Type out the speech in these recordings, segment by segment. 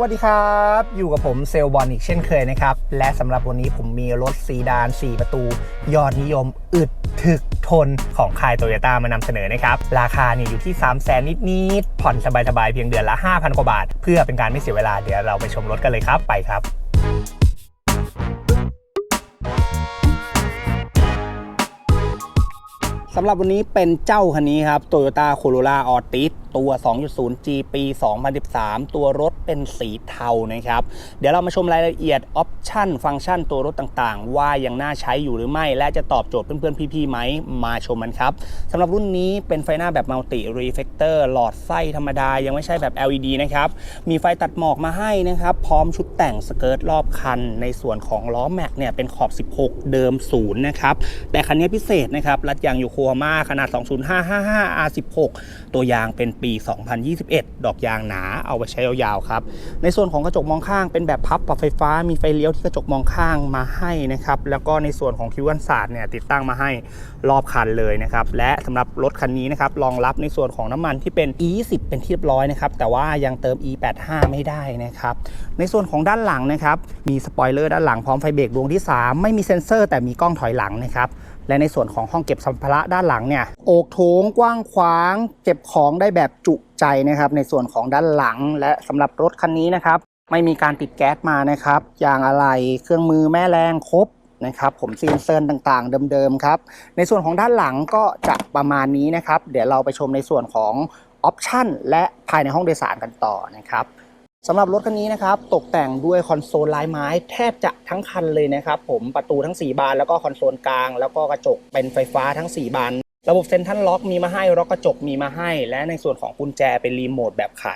วัสดีครับ อยู่กับผมเซลลบอลอีกเช่นเคยนะครับ และสำหรับวันนี้ผมมีรถซีดาน 4 ประตู ยอดนิยมอึดถึกทนของค่ายโตโยต้ามานำเสนอนะครับ ราคาเนี่ยอยู่ที่ 3 0 0แสนนิดๆผ่อนสบายๆ เพียงเดือนละ 5,000 กว่าบาท เพื่อเป็นการไม่เสียเวลาเดี๋ยวเราไปชมรถกันเลยครับไปครับสำหรับวันนี้เป็นเจ้าคันนี้ครับ Toyota Corolla Altis ตัว 2.0G ปี 2013 ตัวรถเป็นสีเทานะครับ เดี๋ยวเรามาชมรายละเอียดออปชั่นฟังก์ชันตัวรถต่างๆ ว่ายังน่าใช้อยู่หรือไม่ และจะตอบโจทย์เพื่อนๆ พี่ๆไหมมาชมมันครับสำหรับรุ่นนี้เป็นไฟหน้าแบบมัลติรีเฟกเตอร์หลอดไส้ธรรมดา ยังไม่ใช่แบบ LED นะครับ มีไฟตัดหมอกมาให้นะครับ พร้อมชุดแต่งสเกิร์ตรอบคัน ในส่วนของล้อแม็กเนี่ยเป็นขอบ 16 เดิมศูนย์นะครับ แต่คันนี้พิเศษนะครับรัดยางอยู่โคฮาม่าขนาด 20555 R16 ตัวยางเป็นปี 2021 ดอกยางหนาเอาไปใช้ยาวๆครับ ในส่วนของกระจกมองข้างเป็นแบบพับปรับไฟฟ้า มีไฟเลี้ยวที่กระจกมองข้างมาให้นะครับ แล้วก็ในส่วนของคิวกันศาสตร์เนี่ยติดตั้งมาให้รอบคันเลยนะครับ และสำหรับรถคันนี้นะครับรองรับในส่วนของน้ำมันที่เป็น E20 เป็นที่เรียบร้อยนะครับ แต่ว่ายังเติม E85 ไม่ได้นะครับ ในส่วนของด้านหลังนะครับ มีสปอยเลอร์ด้านหลังพร้อมไฟเบรกดวงที่ 3 ไม่มีเซ็นเซอร์ แต่มีกล้องถอยหลังนะครับ และในส่วนของห้องเก็บสัมภาระด้านหลังเนี่ยโอกโถงกว้างขวางเก็บของได้แบบจุใจนะครับ ในส่วนของด้านหลังและสำหรับรถคันนี้นะครับ ไม่มีการติดแก๊สมานะครับยางอะไรเครื่องมือแม่แรงครบนะครับผมซีนเซิร์นต่างๆ เดิมๆครับ ในส่วนของด้านหลังก็จะประมาณนี้นะครับ เดี๋ยวเราไปชมในส่วนของออปชันและภายในห้องโดยสารกันต่อนะครับ สำหรับรถคันนี้นะครับตกแต่งด้วยคอนโซลลายไม้แทบจะทั้งคันเลยนะครับผมประตูทั้ง 4 บานแล้วก็คอนโซลกลาง แล้วก็กระจกเป็นไฟฟ้าทั้ง 4 บานระบบเซ็นทรัลล็อกมีมาให้ล็อกกระจกมีมาให้ และในส่วนของกุญแจเป็นรีโมทแบบไข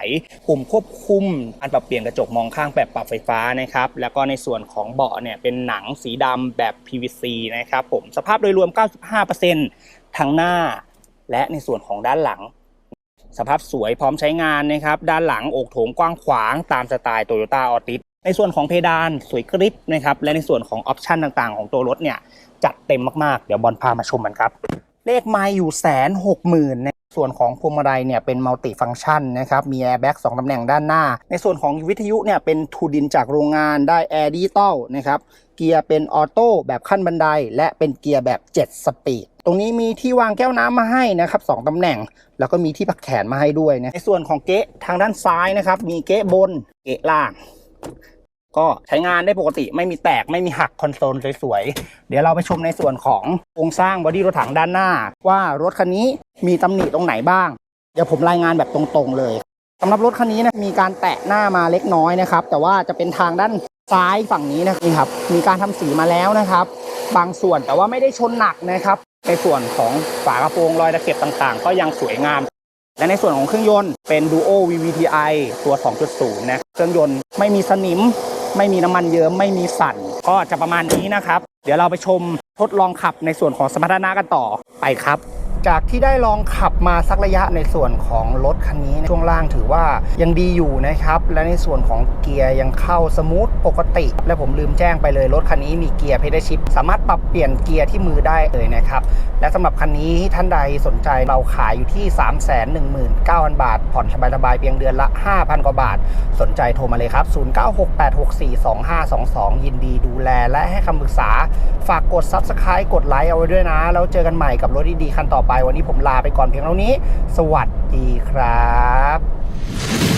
ปุ่มควบคุมอันปรับเปลี่ยนกระจกมองข้างแบบปรับไฟฟ้านะครับแล้วก็ในส่วนของเบาะเนี่ยเป็นหนังสีดำแบบ PVC นะครับผมสภาพโดยรวม 95%ทั้งหน้า และในส่วนของด้านหลัง สภาพสวยพร้อมใช้งานนะครับ ด้านหลังอกโถงกว้างขวางตามสไตล์ Toyota a l t i s ในส่วนของเพดานสวยกริบนะครับ และในส่วนของออปชันต่างๆ ของตัวรถเนี่ยจัดเต็มมากๆ เดี๋ยวบอลพามาชมมันครับ เลขไม้อยู่แสนหกหมื่นในส่วนของพวงมาลัยเนี่ยเป็นมัลติฟัง c t ชันนะครับ มีแอร์แบ็กสองตำแหน่งด้านหน้า ในส่วนของวิทยุเนี่ยเป็นทูดินจากโรงงานได้แอร์ดิจิตอลนะครับ เกียร์เป็นออโต้แบบขั้นบันได และเป็นเกียร์แบบ 7 สปีด ตรงนี้มีที่วางแก้วน้ำมาให้นะครับสองตำแหน่ง แล้วก็มีที่พักแขนมาให้ด้วยนะในส่วนของเก๊ะทางด้านซ้ายนะครับ มีเก๊ะบนเก๊ะล่าง ก็ใช้งานได้ปกติไม่มีแตกไม่มีหักคอนโซลสวยๆ เดี๋ยวเราไปชมในส่วนของโครงสร้างบอดี้รถถังด้านหน้า ว่ารถคันนี้มีตำหนิตรงไหนบ้าง เดี๋ยวผมรายงานแบบตรงๆเลยสำหรับรถคันนี้นะมีการแตะหน้ามาเล็กน้อยนะครับ แต่ว่าจะเป็นทางด้านซ้ายฝั่งนี้นะนี่ครับ มีการทำสีมาแล้วนะครับ บางส่วนแต่ว่าไม่ได้ชนหนักนะครับ ในส่วนของฝากระโปรงรอยตะเข็บต่างๆ ก็ยังสวยงาม และในส่วนของเครื่องยนต์เป็น Duo VVTi ตัว 2.0 นะ เครื่องยนต์ไม่มีสนิม ไม่มีน้ำมันเยิ้มไม่มีสั่น ก็จะประมาณนี้นะครับ เดี๋ยวเราไปชมทดลองขับในส่วนของสมรรถนะกันต่อไปครับ จากที่ได้ลองขับมาสักระยะในส่วนของรถคันนี้ช่วงล่างถือว่ายังดีอยู่นะครับ และในส่วนของเกียร์ยังเข้าสมูทปกติ และผมลืมแจ้งไปเลยรถคันนี้มีเกียร์เพดชิพสามารถปรับเปลี่ยนเกียร์ที่มือได้เลยนะครับ และสำหรับคันนี้ท่านใดสนใจเราขายอยู่ที่ 319,000 บาท ผ่อนสบายๆเพียงเดือนละ 5,000 กว่าบาท สนใจโทรมาเลยครับ 0968642522 ยินดีดูแลและให้คำปรึกษา ฝากกด Subscribe กดไลค์เอาไว้ด้วยนะ แล้วเจอกันใหม่กับรถดีๆคันต่อไป วันนี้ผมลาไปก่อนเพียงเท่านี้ สวัสดีครับ